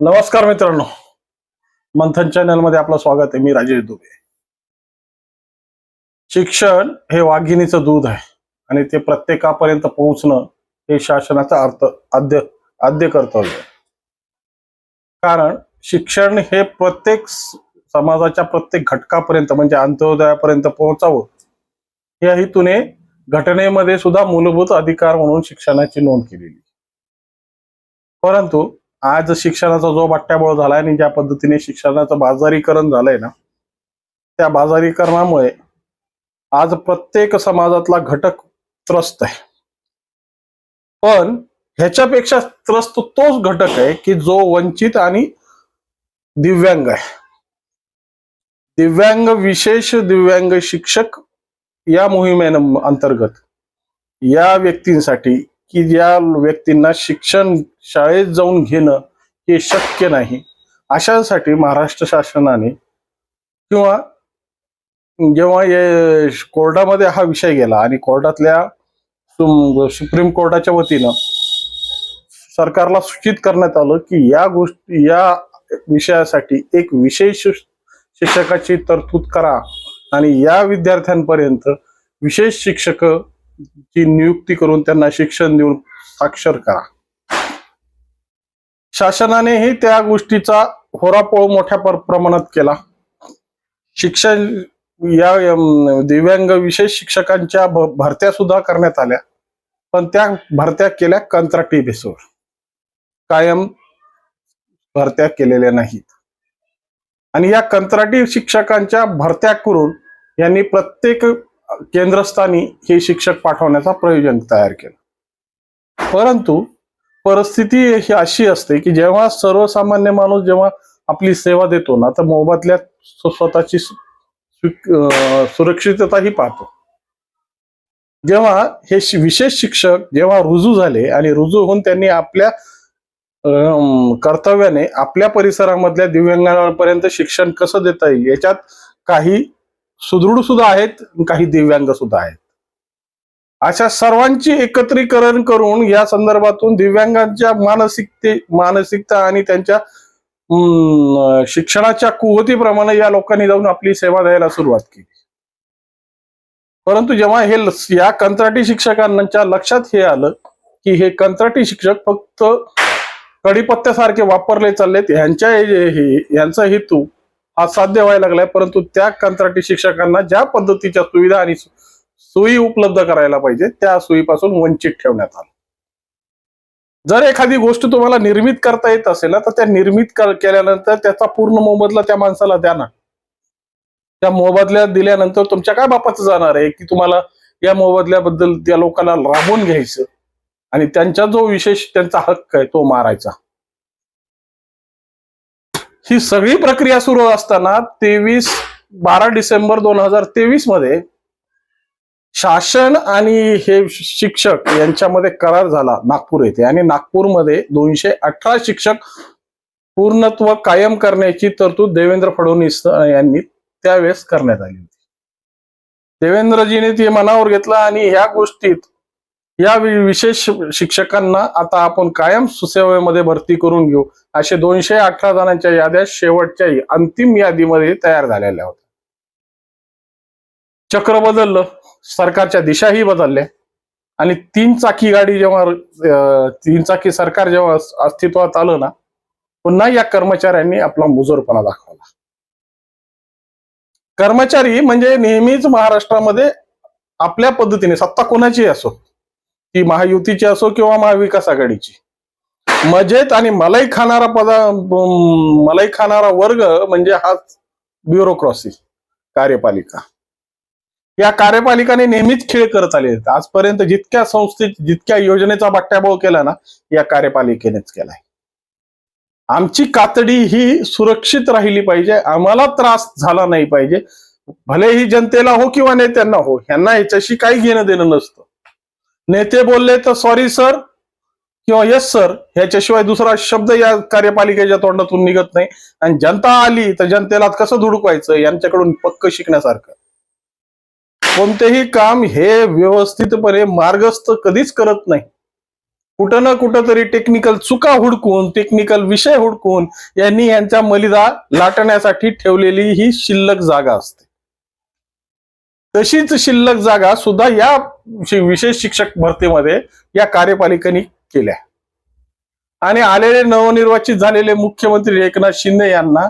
नमस्कार मित्रांनो. मंथन चॅनलमध्ये आपलं स्वागत आहे. मी राजेश दुबे. शिक्षण हे वाघिणीचं दूध आहे. आणि ते प्रत्येकापर्यंत पोहोचणं हे शासनाचा अर्थ आद्य आद्य कर्तव्य कारण शिक्षण हे प्रत्येक समाजाच्या प्रत्येक घटकापर्यंत म्हणजे अंत्योदयापर्यंत पोहोचावं या हेतूने घटनेमध्ये सुद्धा मूलभूत अधिकार म्हणून शिक्षणाची नोंद केलेली परंतु आज शिक्षणाचा जो बट्ट्याबोळ झालाय आणि ज्या पद्धतीने शिक्षणाचं बाजारीकरण झालंय ना त्या बाजारीकरणामुळे आज प्रत्येक समाजातला घटक त्रस्त आहे. पण ह्याच्यापेक्षा त्रस्त तोच घटक आहे की जो वंचित आणि दिव्यांग आहे. दिव्यांग विशेष दिव्यांग शिक्षक या मोहिमे अंतर्गत या व्यक्तींसाठी की ज्या व्यक्तींना शिक्षण शाळेत जाऊन घेणं हे शक्य नाही. अशासाठी महाराष्ट्र शासनाने किंवा जेव्हा कोर्टामध्ये हा विषय गेला आणि कोर्टातल्या सुप्रीम कोर्टाच्या वतीनं सरकारला सूचित करण्यात आलं की या गोष्टी या विषयासाठी एक विशेष शिक्षकाची तरतूद करा. आणि या विद्यार्थ्यांपर्यंत विशेष शिक्षक ची नियुक्ती करून त्यांना शिक्षण देऊन साक्षर करा. शासनानेही त्या गोष्टीचा होरापोळ मोठ्या प्रमाणात केला. शिक्षण या दिव्यांग विशेष शिक्षकांच्या भरत्या सुद्धा करण्यात आल्या. पण त्या भरत्या केल्या कंत्राटी बेसवर कायम भरत्या केलेल्या नाहीत. आणि या कंत्राटी शिक्षकांच्या भरत्या करून यांनी प्रत्येक केंद्रस्थानी हे शिक्षक पाठवण्याचा प्रयोजन तयार केला. परंतु परिस्थिती ही अशी असते की जेव्हा सर्वसामान्य माणूस जेव्हा आपली सेवा देतो ना तर मोबदल्यात स्वतःची सुरक्षितता ही सुरक्षितताही पाहतो. जेव्हा हे विशेष शिक्षक जेव्हा रुजू झाले आणि रुजू होऊन त्यांनी आपल्या कर्तव्याने आपल्या परिसरामधल्या दिव्यांगांपर्यंत शिक्षण कसं देता येईल याच्यात काही सुदृढ सुद्धा आहेत काही दिव्यांग सुद्धा आहेत. अशा सर्वांची एकत्रीकरण करून या संदर्भातून दिव्यांगांच्या मानसिकते मानसिकता आणि त्यांच्या अं, शिक्षणाच्या कुवतीप्रमाणे या लोकांनी जाऊन आपली सेवा द्यायला सुरुवात केली. परंतु जेव्हा हे ल- या कंत्राटी शिक्षकांच्या लक्षात हे आलं की हे कंत्राटी शिक्षक फक्त कडीपत्त्यासारखे वापरले चाललेत ह्यांच्या हे- यांचा हेतू हा साध्य व्हायला लागलाय परंतु त्या कंत्राटी शिक्षकांना ज्या पद्धतीच्या सुविधा आणि सोयी उपलब्ध करायला पाहिजे त्या सोयीपासून वंचित ठेवण्यात आलं. जर एखादी गोष्ट तुम्हाला निर्मित करता येत असेल ना तर त्या निर्मित केल्यानंतर त्याचा पूर्ण मोबदला त्या माणसाला द्या ना. त्या मोबदल्या दिल्यानंतर तुमच्या काय बापाचं जाणार आहे की तुम्हाला या मोबदल्याबद्दल त्या लोकांना राबवून घ्यायचं? आणि त्यांचा जो विशेष त्यांचा हक्क आहे तो मारायचा. ही सगळी प्रक्रिया सुरू असताना तेवीस बारा डिसेंबर दोन हजार तेवीसमध्ये शासन आणि हे शिक्षक यांच्यामध्ये करार झाला नागपूर येथे. आणि नागपूरमध्ये दोनशे अठरा शिक्षक पूर्णत्व कायम करण्याची तरतूद देवेंद्र फडणवीस यांनी त्यावेळेस करण्यात आली होती. देवेंद्रजीने ते मनावर घेतलं आणि ह्या गोष्टीत या विशेष शिक्षकांना आता आपण कायम सुसेवेमध्ये भरती करून घेऊ. असे दोनशे अठरा जणांच्या याद्या शेवटच्या अंतिम यादीमध्ये तयार झालेल्या होत्या. चक्र बदललं सरकारच्या दिशाही बदलल्या. आणि तीन चाकी गाडी जेव्हा तीन चाकी सरकार जेव्हा अस्तित्वात आलं ना पुन्हा या कर्मचाऱ्यांनी आपला मुजोरपणा दाखवला. कर्मचारी म्हणजे नेहमीच महाराष्ट्रामध्ये आपल्या पद्धतीने सत्ता कोणाची असो ती महायुतीची असो किंवा महाविकास आघाडीची. मजेत आणि मलाई खाणारा पदा मलाई खाणारा वर्ग म्हणजे हा ब्युरोक्रॉसी कार्यपालिका. या कार्यपालिकाने नेहमीच खेळ करत आले आहेत. आजपर्यंत जितक्या संस्थेत जितक्या योजनेचा बट्ट्याबोळ केला ना या कार्यपालिकेनेच केलाय. आमची कातडी ही सुरक्षित राहिली पाहिजे. आम्हाला त्रास झाला नाही पाहिजे. भलेही जनतेला हो किंवा नेत्यांना हो. यांना याच्याशी काही घेणं देणं नसतं. नेते बोलले तर सॉरी सर किंवा येस सर ह्याच्याशिवाय दुसरा शब्द या कार्यपालिकेच्या तोंडातून निघत नाही. आणि जनता आली तर जनतेला कसं धुडकवायचं? यांच्याकडून पक्क शिकण्यासारखं. कोणतेही काम हे व्यवस्थितपणे मार्गस्थ कधीच करत नाही. कुठं ना कुठं तरी टेक्निकल चुका हुडकून टेक्निकल विषय हुडकून यांनी यांच्या मलिदा लाटण्यासाठी ठेवलेली ही शिल्लक जागा असते. तशीच शिल्लक जागा सुद्धा या विशेष शिक्षक भरतीमध्ये या कार्यपालिकेने केल्या. आणि आलेले नवनिर्वाचित झालेले मुख्यमंत्री एकनाथ शिंदे यांना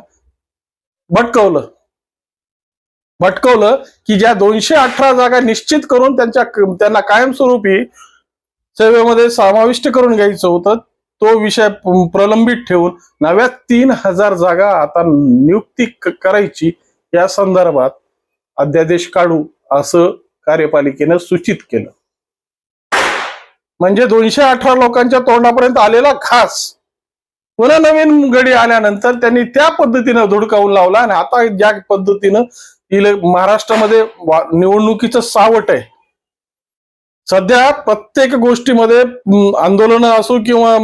भटकवलं. भटकवलं की ज्या दोनशे अठरा जागा निश्चित करून त्यांच्या त्यांना कायमस्वरूपी सेवेमध्ये समाविष्ट करून घ्यायचं होतं तो विषय प्रलंबित ठेवून नव्या तीन हजार जागा आता नियुक्ती करायची या संदर्भात अध्यादेश काढू असं कार्यपालिकेनं सूचित केलं. म्हणजे दोनशे अठरा लोकांच्या तोंडापर्यंत आलेला खास. पुन्हा नवीन गडी आल्यानंतर त्यांनी त्या पद्धतीनं धुडकावून लावला आणि आता ज्या पद्धतीनं इले महाराष्ट्रामध्ये निवडणुकीचं सावट आहे. सध्या प्रत्येक गोष्टीमध्ये आंदोलन असो किंवा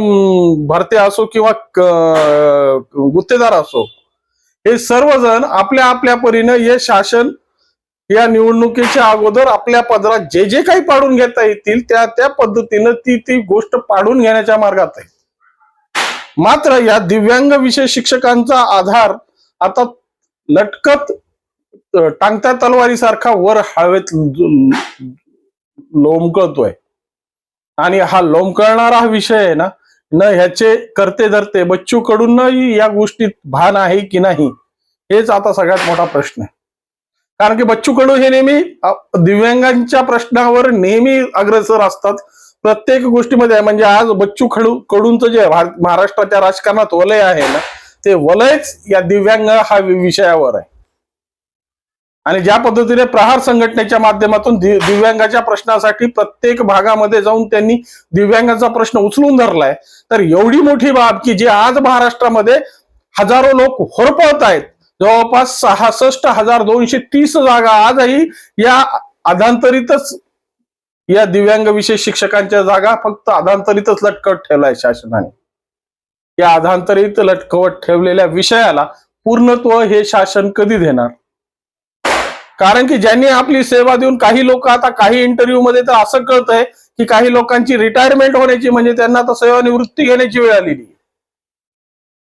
भरते असो किंवा गुत्तेदार असो हे सर्वजण आपल्या आपल्या परीनं हे शासन या निवडणुकीच्या अगोदर आपल्या पदरात जे जे काही पाडून घेता येतील त्या त्या पद्धतीनं ती ती गोष्ट पाडून घेण्याच्या मार्गात आहे. मात्र या दिव्यांग विषय शिक्षकांचा आधार आता लटकत टांगत्या तलवारीसारखा वर हवेत लोंबकळतोय. आणि हा लोंबकळणारा हा विषय आहे ना न ह्याचे करते धरते बच्चू कडून या गोष्टीत भान आहे की नाही हेच आता सगळ्यात मोठा प्रश्न आहे. कारण की बच्चू कडू हे नेहमी दिव्यांगांच्या प्रश्नावर नेहमी अग्रेसर असतात. प्रत्येक गोष्टीमध्ये म्हणजे आज बच्चू खडू कडूंचं जे महाराष्ट्राच्या राजकारणात वलय आहे ना ते वलयच या दिव्यांग हा विषयावर आहे. आणि ज्या पद्धतीने प्रहार संघटनेच्या माध्यमातून दिव्यांगाच्या प्रश्नासाठी प्रत्येक भागामध्ये जाऊन त्यांनी दिव्यांगाचा प्रश्न उचलून धरलाय तर एवढी मोठी बाब की जी आज महाराष्ट्रामध्ये हजारो लोक होरपळत आहेत. जवळपास सहासष्ट हजार दोनशे तीस जागा आजही या अधांतरितच या दिव्यांग विशेष शिक्षकांच्या जागा फक्त अधांतरितच लटकवत ठेवलाय शासनाने. या अधांतरित लटकवत ठेवलेल्या विषयाला पूर्णत्व हे शासन कधी देणार? कारण की ज्यांनी आपली सेवा देऊन काही लोक आता काही इंटरव्ह्यू मध्ये तर असं कळतंय की काही लोकांची रिटायरमेंट होण्याची म्हणजे त्यांना आता सेवानिवृत्ती घेण्याची वेळ आलेली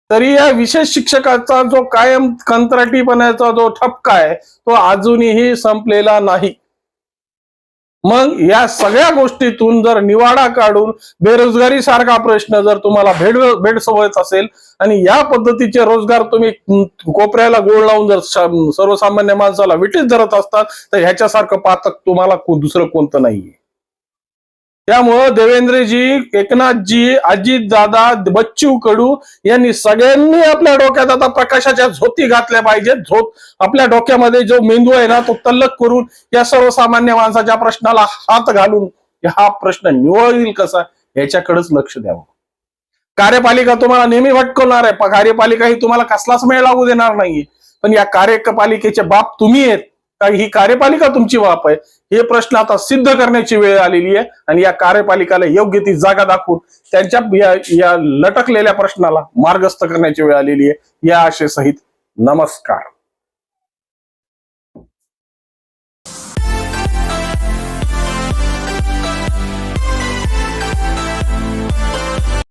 तरी या विशेष शिक्षकाचा जो कायम कंत्राटीपणाचा जो ठपका आहे तो अजूनही संपलेला नाही. मग या सगळ्या गोष्टीतून जर निवाडा काढून बेरोजगारी सारखा प्रश्न जर तुम्हाला भेड भेडसवत असेल आणि या पद्धतीचे रोजगार तुम्ही कोपऱ्याला गोळ लावून जर सर्वसामान्य माणसाला विटीत धरत असतात तर ह्याच्यासारखं पातक तुम्हाला दुसरं कोणतं नाहीये. त्यामुळं देवेंद्रजी एकनाथजी अजित दादा बच्चू कडू यांनी सगळ्यांनी आपल्या डोक्यात आता प्रकाशाच्या झोती घातल्या पाहिजेत. झोत आपल्या डोक्यामध्ये जो मेंदू आहे ना तो तल्लक करून या सर्वसामान्य माणसाच्या प्रश्नाला हात घालून हा प्रश्न निवळील कसा याच्याकडेच लक्ष द्यावं. कार्यपालिका तुम्हाला नेहमी भटकवणार आहे. प- कार्यपालिका ही तुम्हाला कसलाच मेळ लागू देणार नाहीये. पण या कार्यपालिकेचे बाप तुम्ही आहेत. ही कार्यपालिका तुमची वाप आहे? हे प्रश्न आता सिद्ध करण्याची वेळ आलेली आहे आणि या कार्यपालिकाला योग्य ती जागा दाखवून त्यांच्या या या लटकलेल्या प्रश्नाला मार्गस्थ करण्याची वेळ आलेली आहे. या आशेसहित नमस्कार.